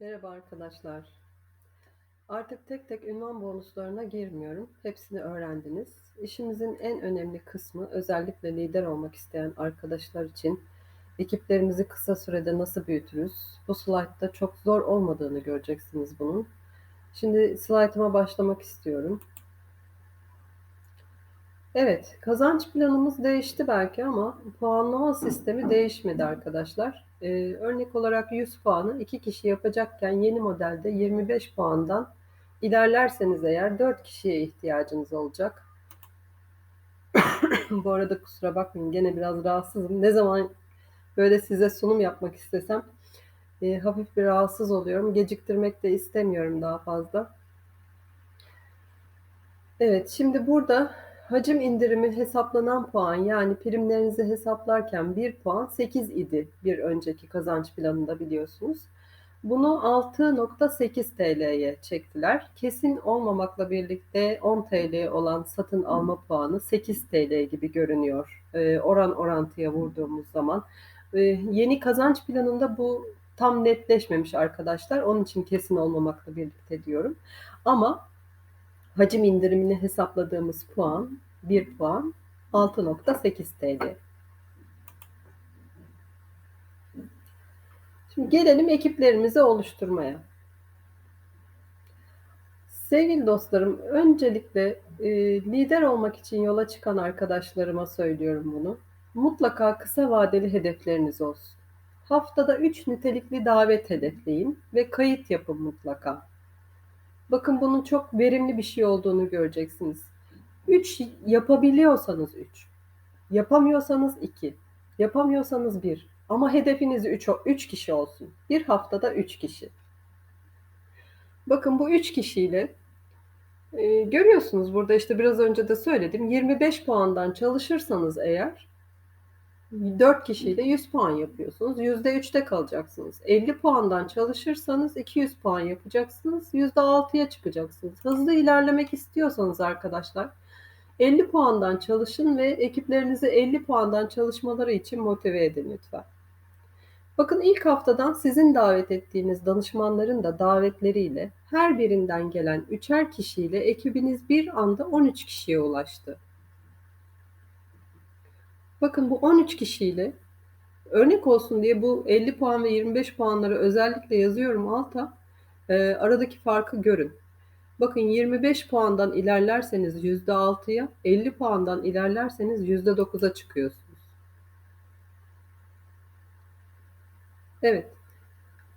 Merhaba arkadaşlar. Artık tek tek ünvan bonuslarına girmiyorum. Hepsini öğrendiniz. İşimizin en önemli kısmı özellikle lider olmak isteyen arkadaşlar için ekiplerimizi kısa sürede nasıl büyütürüz? Bu slaytta çok zor olmadığını göreceksiniz bunun. Şimdi slaytıma başlamak istiyorum. Evet, kazanç planımız değişti belki ama puanlama sistemi değişmedi arkadaşlar. Ee, örnek olarak 100 puanı iki kişi yapacakken yeni modelde 25 puandan ilerlerseniz eğer 4 kişiye ihtiyacınız olacak. Bu arada kusura bakmayın gene biraz rahatsızım. Ne zaman böyle size sunum yapmak istesem e, hafif bir rahatsız oluyorum. Geciktirmek de istemiyorum daha fazla. Evet, şimdi burada hacim indirimi hesaplanan puan yani primlerinizi hesaplarken 1 puan 8 idi bir önceki kazanç planında biliyorsunuz. Bunu 6.8 TL'ye çektiler. Kesin olmamakla birlikte 10 TL olan satın alma puanı 8 TL gibi görünüyor. Ee, oran orantıya vurduğumuz zaman. Ee, yeni kazanç planında bu tam netleşmemiş arkadaşlar. Onun için kesin olmamakla birlikte diyorum. Ama hacim indirimini hesapladığımız puan 1 puan 6.8 TL. Şimdi gelelim ekiplerimizi oluşturmaya. Sevgili dostlarım, öncelikle e, lider olmak için yola çıkan arkadaşlarıma söylüyorum bunu. Mutlaka kısa vadeli hedefleriniz olsun. Haftada 3 nitelikli davet hedefleyin ve kayıt yapın mutlaka. Bakın bunun çok verimli bir şey olduğunu göreceksiniz. 3 yapabiliyorsanız 3. Yapamıyorsanız 2. Yapamıyorsanız 1. Ama hedefiniz 3 3 kişi olsun. Bir haftada 3 kişi. Bakın bu 3 kişiyle e, görüyorsunuz burada işte biraz önce de söyledim. 25 puandan çalışırsanız eğer 4 kişiyle 100 puan yapıyorsunuz. %3'te kalacaksınız. 50 puandan çalışırsanız 200 puan yapacaksınız. %6'ya çıkacaksınız. Hızlı ilerlemek istiyorsanız arkadaşlar 50 puandan çalışın ve ekiplerinizi 50 puandan çalışmaları için motive edin lütfen. Bakın ilk haftadan sizin davet ettiğiniz danışmanların da davetleriyle her birinden gelen üçer kişiyle ekibiniz bir anda 13 kişiye ulaştı. Bakın bu 13 kişiyle örnek olsun diye bu 50 puan ve 25 puanları özellikle yazıyorum alta. E, aradaki farkı görün. Bakın 25 puandan ilerlerseniz %6'ya, 50 puandan ilerlerseniz %9'a çıkıyorsunuz. Evet.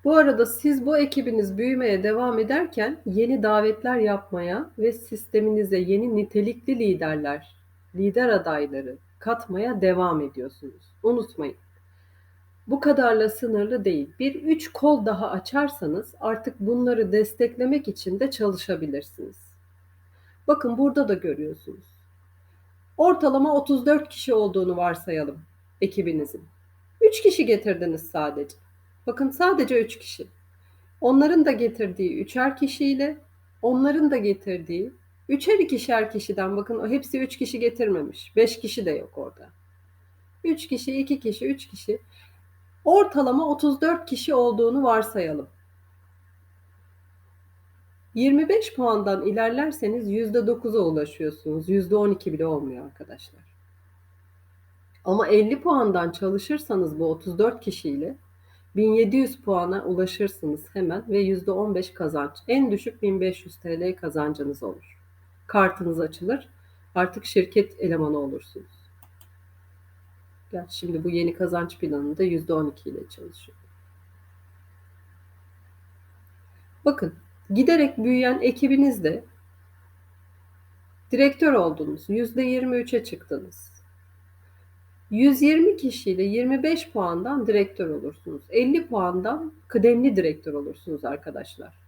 Bu arada siz bu ekibiniz büyümeye devam ederken yeni davetler yapmaya ve sisteminize yeni nitelikli liderler, lider adayları katmaya devam ediyorsunuz. Unutmayın. Bu kadarla sınırlı değil. Bir üç kol daha açarsanız artık bunları desteklemek için de çalışabilirsiniz. Bakın burada da görüyorsunuz. Ortalama 34 kişi olduğunu varsayalım ekibinizin. 3 kişi getirdiniz sadece. Bakın sadece 3 kişi. Onların da getirdiği üçer kişiyle onların da getirdiği üçer ikişer kişiden bakın o hepsi 3 kişi getirmemiş. 5 kişi de yok orada. 3 kişi, 2 kişi, 3 kişi Ortalama 34 kişi olduğunu varsayalım. 25 puandan ilerlerseniz %9'a ulaşıyorsunuz. %12 bile olmuyor arkadaşlar. Ama 50 puandan çalışırsanız bu 34 kişiyle 1700 puana ulaşırsınız hemen ve %15 kazanç. En düşük 1500 TL kazancınız olur. Kartınız açılır. Artık şirket elemanı olursunuz. Gerçi şimdi bu yeni kazanç planında %12 ile çalışıyor. Bakın giderek büyüyen ekibinizde direktör oldunuz. %23'e çıktınız. 120 kişiyle 25 puandan direktör olursunuz. 50 puandan kıdemli direktör olursunuz arkadaşlar.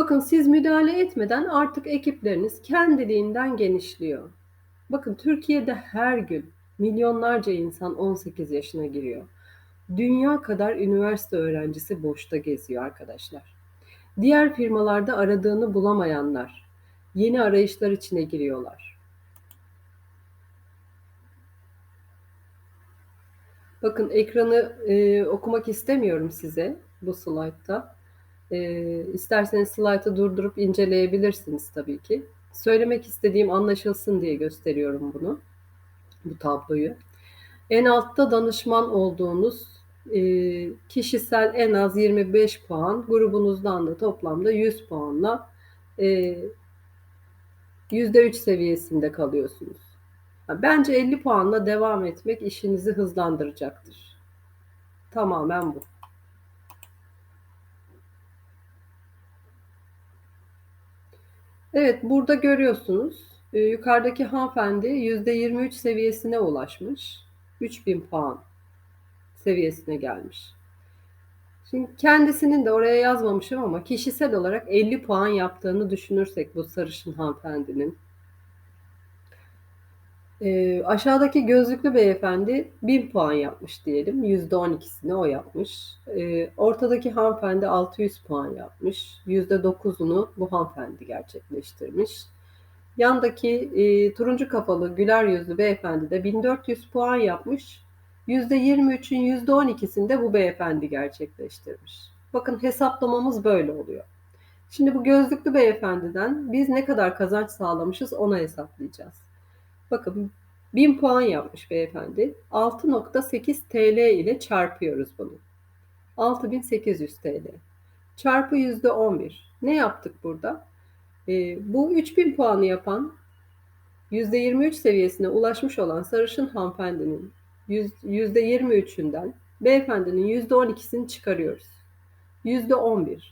Bakın siz müdahale etmeden artık ekipleriniz kendiliğinden genişliyor. Bakın Türkiye'de her gün milyonlarca insan 18 yaşına giriyor. Dünya kadar üniversite öğrencisi boşta geziyor arkadaşlar. Diğer firmalarda aradığını bulamayanlar yeni arayışlar içine giriyorlar. Bakın ekranı e, okumak istemiyorum size bu slaytta. E, isterseniz slaytı durdurup inceleyebilirsiniz tabii ki. Söylemek istediğim anlaşılsın diye gösteriyorum bunu, bu tabloyu. En altta danışman olduğunuz e, kişisel en az 25 puan, grubunuzdan da toplamda 100 puanla e, %3 seviyesinde kalıyorsunuz. Bence 50 puanla devam etmek işinizi hızlandıracaktır. Tamamen bu. Evet, burada görüyorsunuz. E, yukarıdaki hanımefendi %23 seviyesine ulaşmış. 3000 puan seviyesine gelmiş. Şimdi kendisinin de oraya yazmamışım ama kişisel olarak 50 puan yaptığını düşünürsek bu sarışın hanımefendinin. E, aşağıdaki gözlüklü beyefendi 1000 puan yapmış diyelim. %12'sini o yapmış. E, ortadaki hanımefendi 600 puan yapmış. %9'unu bu hanımefendi gerçekleştirmiş. Yandaki e, turuncu kafalı güler yüzlü beyefendi de 1400 puan yapmış. %23'ün %12'sini de bu beyefendi gerçekleştirmiş. Bakın hesaplamamız böyle oluyor. Şimdi bu gözlüklü beyefendiden biz ne kadar kazanç sağlamışız ona hesaplayacağız. Bakın 1000 puan yapmış beyefendi. 6.8 TL ile çarpıyoruz bunu. 6800 TL. Çarpı %11. Ne yaptık burada? E, bu 3000 puanı yapan %23 seviyesine ulaşmış olan sarışın hanımefendinin %23'ünden beyefendinin %12'sini çıkarıyoruz. %11.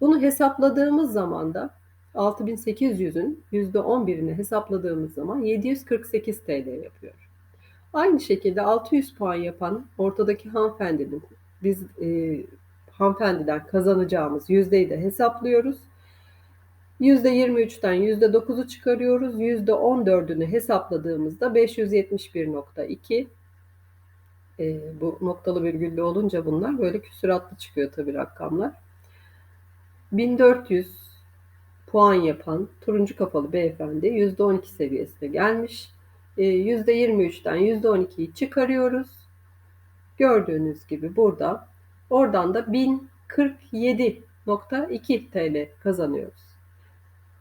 Bunu hesapladığımız zaman da 6800'ün %11'ini hesapladığımız zaman 748 TL yapıyor. Aynı şekilde 600 puan yapan ortadaki hanımefendinin biz e, hanımefendiden kazanacağımız yüzdeyi de hesaplıyoruz. %23'ten %9'u çıkarıyoruz. %14'ünü hesapladığımızda 571.2 e, bu noktalı virgüllü olunca bunlar böyle küsuratlı çıkıyor tabii rakamlar. 1400 puan yapan turuncu kafalı beyefendi %12 seviyesine gelmiş. E, %23'ten %12'yi çıkarıyoruz. Gördüğünüz gibi burada oradan da 1047.2 TL kazanıyoruz.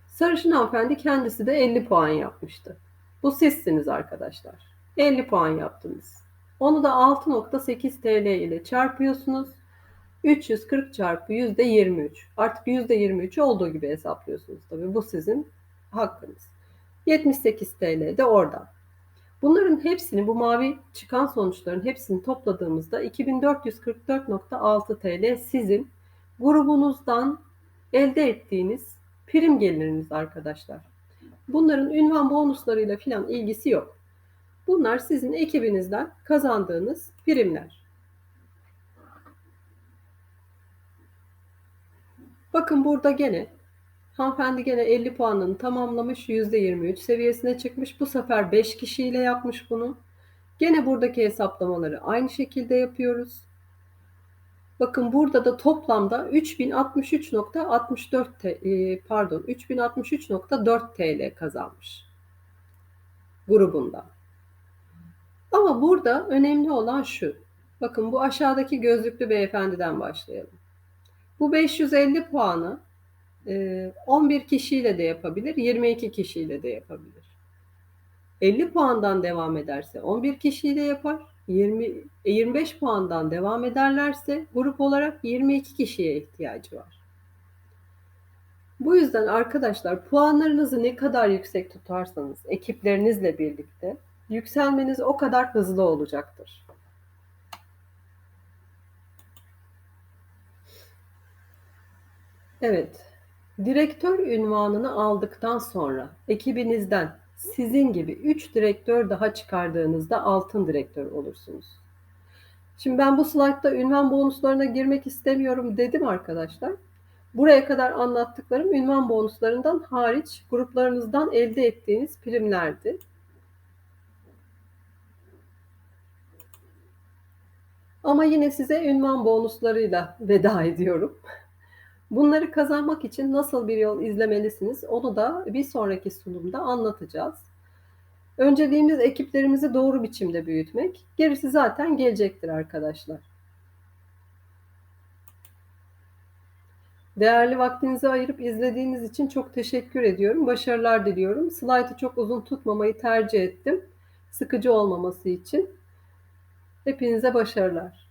Sarışın hanımefendi kendisi de 50 puan yapmıştı. Bu sizsiniz arkadaşlar. 50 puan yaptınız. Onu da 6.8 TL ile çarpıyorsunuz. 340 çarpı %23. Artık %23 olduğu gibi hesaplıyorsunuz tabii. Bu sizin hakkınız. 78 TL de oradan. Bunların hepsini bu mavi çıkan sonuçların hepsini topladığımızda 2444.6 TL sizin grubunuzdan elde ettiğiniz prim geliriniz arkadaşlar. Bunların ünvan bonuslarıyla filan ilgisi yok. Bunlar sizin ekibinizden kazandığınız primler. Bakın burada gene hanımefendi gene 50 puanını tamamlamış. %23 seviyesine çıkmış. Bu sefer 5 kişiyle yapmış bunu. Gene buradaki hesaplamaları aynı şekilde yapıyoruz. Bakın burada da toplamda 3063.64 e, pardon 3063.4 TL kazanmış grubunda. Ama burada önemli olan şu. Bakın bu aşağıdaki gözlüklü beyefendiden başlayalım. Bu 550 puanı 11 e, kişiyle de yapabilir, 22 kişiyle de yapabilir. 50 puandan devam ederse 11 kişiyle yapar. 20 25 puandan devam ederlerse grup olarak 22 kişiye ihtiyacı var. Bu yüzden arkadaşlar puanlarınızı ne kadar yüksek tutarsanız ekiplerinizle birlikte yükselmeniz o kadar hızlı olacaktır. Evet. Direktör ünvanını aldıktan sonra ekibinizden sizin gibi 3 direktör daha çıkardığınızda altın direktör olursunuz. Şimdi ben bu slaytta ünvan bonuslarına girmek istemiyorum dedim arkadaşlar. Buraya kadar anlattıklarım ünvan bonuslarından hariç gruplarınızdan elde ettiğiniz primlerdi. Ama yine size ünvan bonuslarıyla veda ediyorum. Bunları kazanmak için nasıl bir yol izlemelisiniz onu da bir sonraki sunumda anlatacağız. Önceliğimiz ekiplerimizi doğru biçimde büyütmek. Gerisi zaten gelecektir arkadaşlar. Değerli vaktinizi ayırıp izlediğiniz için çok teşekkür ediyorum. Başarılar diliyorum. Slaytı çok uzun tutmamayı tercih ettim. Sıkıcı olmaması için. Hepinize başarılar.